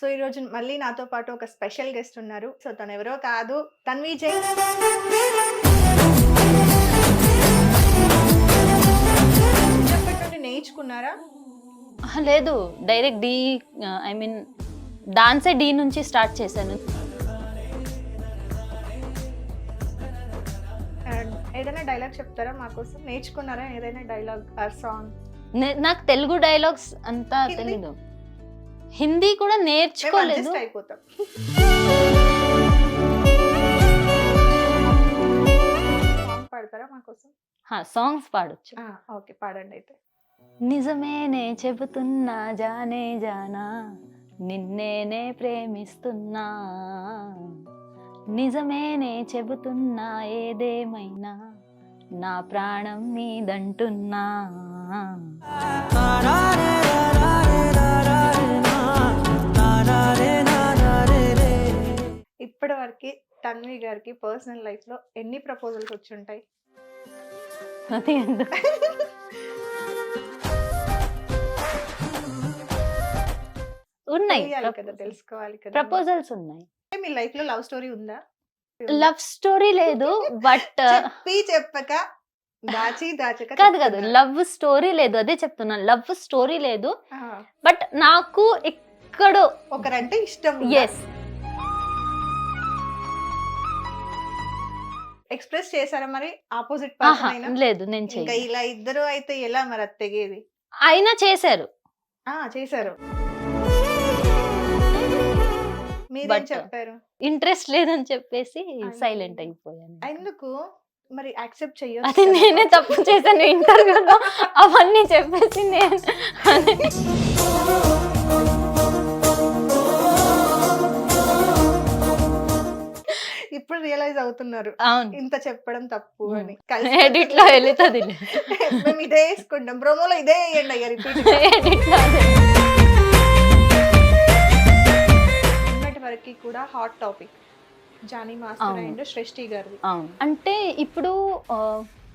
So ఈ రోజు మళ్ళీ నాతో పాటు ఒక స్పెషల్ గెస్ట్ ఉన్నారు. సో తను ఎవరో కాదు తన్వి జై. చిన్నప్పటి నుండి నేర్చుకున్నారా? లేదు. డైరెక్ట్ డి ఐ మీన్ డాన్సే డి నుంచి స్టార్ట్ చేశాను. ఏదైనా డైలాగ్ చెప్తారా మాకోసం నేర్చుకున్నారా ఏదైనా డైలాగ్ ఆర్ సాంగ్? నాకు తెలుగు డైలాగ్స్ అంతా? తెలీదు. హిందీ కూడా నేర్చుకోలేదు. అడ్జస్ట్ అయిపోతాం. సాంగ్ పాడతారా మాకోసం సాంగ్స్ పాడొచ్చు. ఓకే పాడండి అయితే. నిజమేనే చెబుతున్నా జానే జానా నిన్నేనే ప్రేమిస్తున్నా. నిజమేనే చెబుతున్నా ఏదేమైనా నా ప్రాణం నీదంటున్నా. ఇప్పటి వరకు తన్వి గారికి పర్సనల్ లైఫ్లో ఎన్ని ప్రపోజల్స్ వచ్చి ఉంటాయి అది? ఉన్నాయి. కదా తెలుసుకోవాలి కదా. ప్రపోజల్స్ ఉన్నాయి. మీ లైఫ్లో లవ్ స్టోరీ ఉందా? లవ్ స్టోరీ లేదు బట్ చెప్పి చెప్పక దాచి దాచక కాదు కాదు. లవ్ స్టోరీ లేదు అదే చెప్తున్నాను లవ్ స్టోరీ లేదు బట్ నాకు ఎక్కడో. ఒకరంటే ఇష్టం ఎస్ ఎక్స్ప్రెస్ చేశారా మరి? ఆపోజిట్ పర్సన్ అయినా? లేదు నేను ఇంకా ఇలా ఇద్దరు అయితే ఎలా మరి అది తెగేది? అయినా చేశారు. ఆ చేశారు. మీరేం చెప్పారు? ఇంట్రెస్ట్ లేదని చెప్పేసి. సైలెంట్ అయిపోయాను ఎందుకు? మరి యాక్సెప్ట్ అది చెయ్యొచ్చు నేనే తప్పు చేశాను ఇంటర్వ్యూలో. అవన్నీ చెప్పేసి నేను ఇప్పుడు రియలైజ్ అవుతున్నారు? ఇంత చెప్పడం తప్పు. అని. ఎడిట్లో వెళుతుంది మేము ఇదే వేసుకుంటాం. ప్రోమోలో ఇదే వేయండి అయ్యా రిపీట్ ఎడిట్లో నిన్నటి వరకు కూడా hot topic Jani master. And Srishti గారిది. అవును. అంటే ఇప్పుడు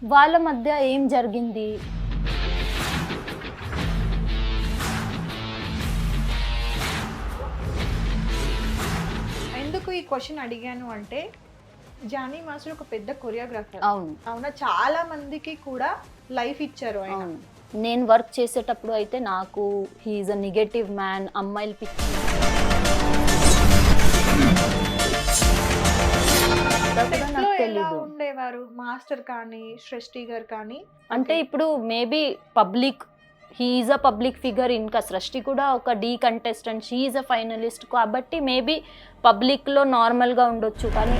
వాళ్ళ మధ్య ఏం జరిగింది? ఎందుకు ఈ క్వశ్చన్ అడిగాను అంటే జానీ మాస్టర్ ఒక పెద్ద కొరియోగ్రాఫర్. అవును. అవునా? చాలా మందికి కూడా లైఫ్ ఇచ్చారు ఆయన. అవును. నేను వర్క్ చేసేటప్పుడు అయితే నాకు హీఈస్ అ నెగటివ్ మ్యాన్ అమ్మాయిలు పిచ్చి నాకు ఎలా తెలీదు. ఉండేవారు మాస్టర్ కానీ సృష్టి గారు కానీ? అంటే ఇప్పుడు maybe public he's a public figure ఇంకా సృష్టి కూడా ఒక D contestant she's a finalist. కాబట్టి మేబీ పబ్లిక్లో నార్మల్గా ఉండొచ్చు కానీ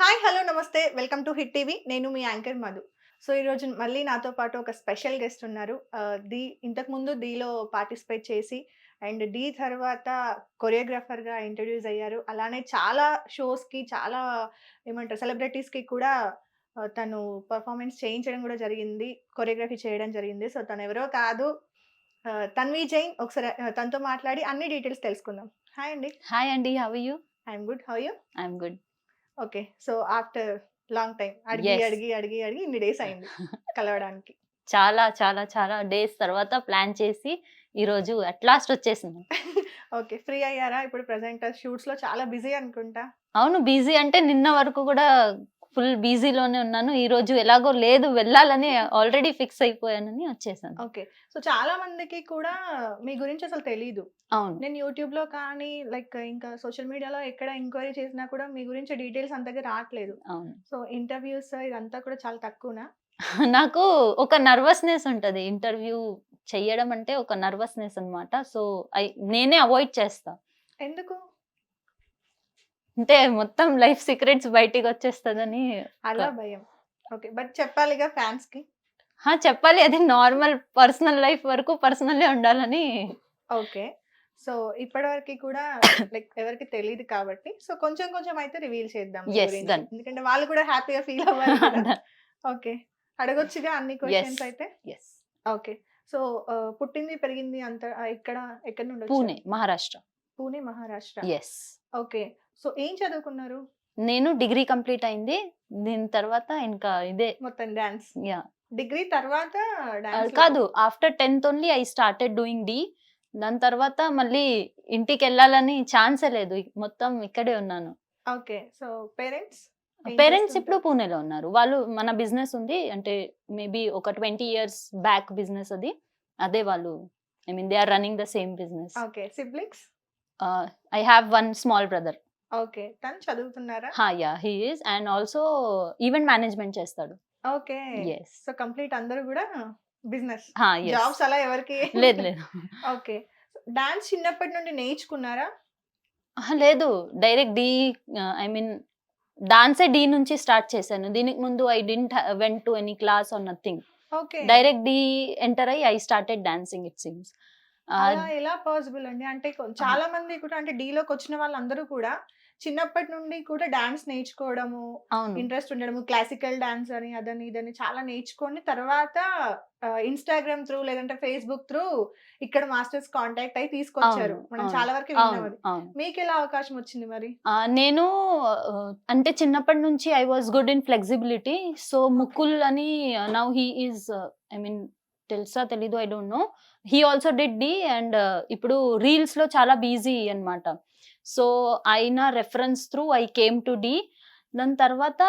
hi hello namaste. Welcome to Hit TV. నేను మీ యాంకర్ మధు. సో ఈరోజు మళ్ళీ నాతో పాటు ఒక స్పెషల్ గెస్ట్ ఉన్నారు. ది ఇంతకుముందు దీలో పార్టిసిపేట్ చేసి అండ్ డీ తర్వాత కొరియోగ్రాఫర్గా ఇంట్రడ్యూస్ అయ్యారు. అలానే చాలా షోస్కి చాలా ఏమంటారు సెలబ్రిటీస్కి కూడా తను పర్ఫార్మెన్స్ చేయించడం కూడా జరిగింది. కొరియోగ్రఫీ చేయడం జరిగింది. సో తను ఎవరో కాదు. తన్వి జైన్ ఒకసారి తనతో మాట్లాడి అన్ని డీటెయిల్స్ తెలుసుకుందాం. హాయ్ అండి. హాయ్ అండి how you? I'm good. How you? I'm good. Okay so after long time అడిగి. అడిగి అడిగి అడిగి ఇన్ని డేస్ అయింది కలవడానికి. చాలా చాలా చాలా డేస్ తర్వాత ప్లాన్ చేసి ఈరోజు అట్ లాస్ట్ వచ్చేసింది. ఓకే ఫ్రీ అయ్యారా? ఇప్పుడు ప్రజెంట్ షూట్స్లో చాలా బిజీ అనుకుంటా. అవును బిజీ అంటే నిన్న వరకు కూడా ఫుల్ బిజీలోనే ఉన్నాను. ఈ రోజు ఎలాగో లేదు వెళ్ళాలని ఆల్రెడీ ఫిక్స్ అయిపోయానని వచ్చేసాను. ఓకే. సో చాలా మందికి కూడా మీ గురించి అసలు తెలియదు అవును. నేను యూట్యూబ్లో కానీ లైక్ ఇంకా సోషల్ మీడియాలో ఎక్కడ ఎంక్వైరీ చేసినా కూడా మీ గురించి డీటెయిల్స్ అంతగా రావట్లేదు. అవును. సో ఇంటర్వ్యూస్ ఇదంతా కూడా చాలా తక్కువనా? నాకు ఒక నర్వస్నెస్ ఉంటది. ఇంటర్వ్యూ చెయ్యడం అంటే ఒక నర్వస్నెస్ అన్నమాట. సో ఐ నేనే అవాయిడ్ చేస్తా. ఎందుకు? అంటే మొత్తం లైఫ్ సీక్రెట్స్ బయటికి వచ్చేస్తుందని అలా భయం. ఓకే బట్ చెప్పాలిగా ఫ్యాన్స్కి హా, చెప్పాలి. అది నార్మల్ పర్సనల్ లైఫ్ వరకు పర్సనల్లే ఉండాలని ఓకే. సో ఇప్పటివరకు కూడా లైక్ ఎవరికి తెలియదు కాబట్టి సో కొంచెం కొంచెం అయితే రివీల్ చేద్దాం. ఎందుకంటే వాళ్ళు కూడా హ్యాపీగా ఫీల్ అవ్వాలి ఓకే. అడగొచ్చుగా అన్ని క్వశ్చన్స్ అయితే? Yes okay. సో పుట్టింది పెరిగింది అంత ఇక్కడ ఎక్కడ నుండి Pune? Maharashtra Pune Maharashtra yes okay. So ఏం చదువుకున్నారు? నేను డిగ్రీ కంప్లీట్ అయింది. దీని తర్వాత ఇంకా ఇదే మొత్తం డాన్స్. యా. డిగ్రీ తర్వాత కాదు after tenth only I started doing D. దాని తర్వాత మళ్ళీ ఇంటికి వెళ్ళాలని ఛాన్సే లేదు. మొత్తం ఇక్కడే ఉన్నాను. ఓకే. సో పేరెంట్స్ పేరెంట్స్ ఇప్పుడు పూణేలో ఉన్నారు. వాళ్ళు మన బిజినెస్ ఉంది. అంటే మేబీ ఒక ట్వంటీ ఇయర్స్ బ్యాక్ బిజినెస్ అది. అదే వాళ్ళు. I mean they are running the same business. Okay. Siblings? I have one small brother. Okay. తను చదువుతున్నారా? హా yeah. He is and also event management చేస్తాడు. ఓకే. సో కంప్లీట్ అందరూ కూడా బిజినెస్. హా జాబ్స్ అలా ఎవరికి? లేదు లేదు. ఓకే. డాన్స్ చిన్నప్పటి నుండి నేర్చుకున్నారా? లేదు. డైరెక్ట్ డి ఐ మీన్ డాన్సే డి నుంచి స్టార్ట్ చేశాను. దీనికి ముందు I didn't went to any class or nothing. Okay. Direct D enter అయ్యి I started dancing it seems. ఎలా పాసిబుల్ అండి? అంటే చాలా మంది కూడా అంటే D లోకి వచ్చిన వాళ్ళందరూ కూడా చిన్నప్పటి నుండి కూడా డాన్స్ నేర్చుకోవడము ఇంట్రెస్ట్ ఉండడము క్లాసికల్ డాన్స్ అని అదని ఇదని చాలా నేర్చుకొని తర్వాత ఇన్స్టాగ్రామ్ త్రూ లేదంటే ఫేస్బుక్ త్రూ ఇక్కడ మాస్టర్స్ కాంటాక్ట్ అయి తీసుకొచ్చారు. మనం చాలా వరకు మీకు ఎలా అవకాశం వచ్చింది మరి? నేను అంటే చిన్నప్పటి నుంచి I was good in flexibility so Mukul అని now he is I mean తెలుసా తెలీదు I don't know he also did D and ఇప్పుడు రీల్స్లో చాలా బిజీ అన్నమాట. సో ఆయన reference through I came to D దాని తర్వాత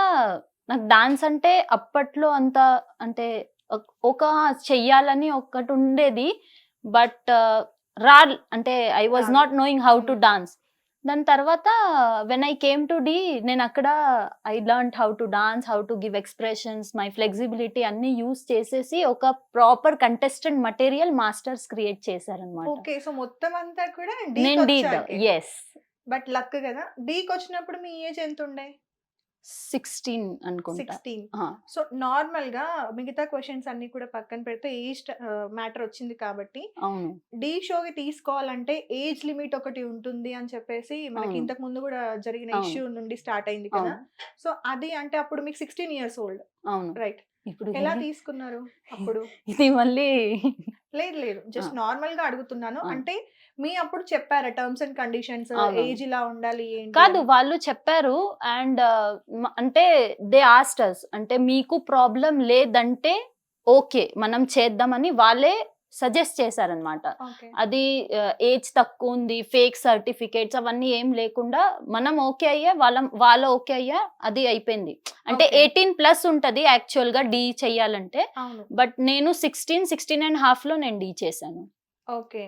నాకు డాన్స్ అంటే అప్పట్లో అంత అంటే ఒక- చెయ్యాలని ఒకటి ఉండేది. బట్ రా అంటే I was. Not knowing how to. Dance దాని తర్వాత when I came to D నేను అక్కడ I learn how to dance how to give expressions my flexibility అన్ని యూస్ చేసేసి ఒక proper contestant material masters create చేశారనమాట okay so మొత్తం అంతా కూడా నేను డి ఎస్ బట్ లక్ కదా? డీకి వచ్చినప్పుడు మీ ఏజ్ ఎంత ఉండే సిక్స్టీన్ అనుకుంటా. సిక్స్టీన్ సో నార్మల్గా మిగతా క్వశ్చన్స్ అన్ని కూడా పక్కన పెడితే ఏజ్ మ్యాటర్ వచ్చింది కాబట్టి అవును. డీ షోకి తీసుకోవాలంటే ఏజ్ లిమిట్ ఒకటి ఉంటుంది అని చెప్పేసి మనకి. ఇంతకు ముందు కూడా జరిగిన. ఇష్యూ నుండి స్టార్ట్ అయింది కదా. సో అది అంటే అప్పుడు మీకు సిక్స్టీన్ ఇయర్స్ ఓల్డ్ అవును. రైట్ ఇప్పుడు ఎలా తీసుకున్నారు అప్పుడు? ఇది మళ్ళీ లేదు లేదు జస్ట్. నార్మల్గా అడుగుతున్నాను. అంటే మీ అప్పుడు చెప్పారా టర్మ్స్ అండ్ కండిషన్స్. ఏజ్ ఇలా ఉండాలి కాదు? వాళ్ళు చెప్పారు అండ్ అంటే దే ఆస్టర్స్ అంటే మీకు ప్రాబ్లం లేదంటే ఓకే మనం చేద్దామని వాళ్ళే సజెస్ట్ చేశారనమాట. అది ఏజ్ తక్కువ ఉంది ఫేక్ సర్టిఫికేట్స్ అవన్నీ ఏం లేకుండా మనం ఓకే అయ్యా వాళ్ళ వాళ్ళ ఓకే అయ్యా అది అయిపోయింది. అంటే. ఎయిటీన్ ప్లస్ ఉంటది యాక్చువల్గా డి చెయ్యాలంటే బట్ నేను సిక్స్టీన్ సిక్స్టీన్ అండ్ హాఫ్లో నేను డి చేశాను. ఓకే.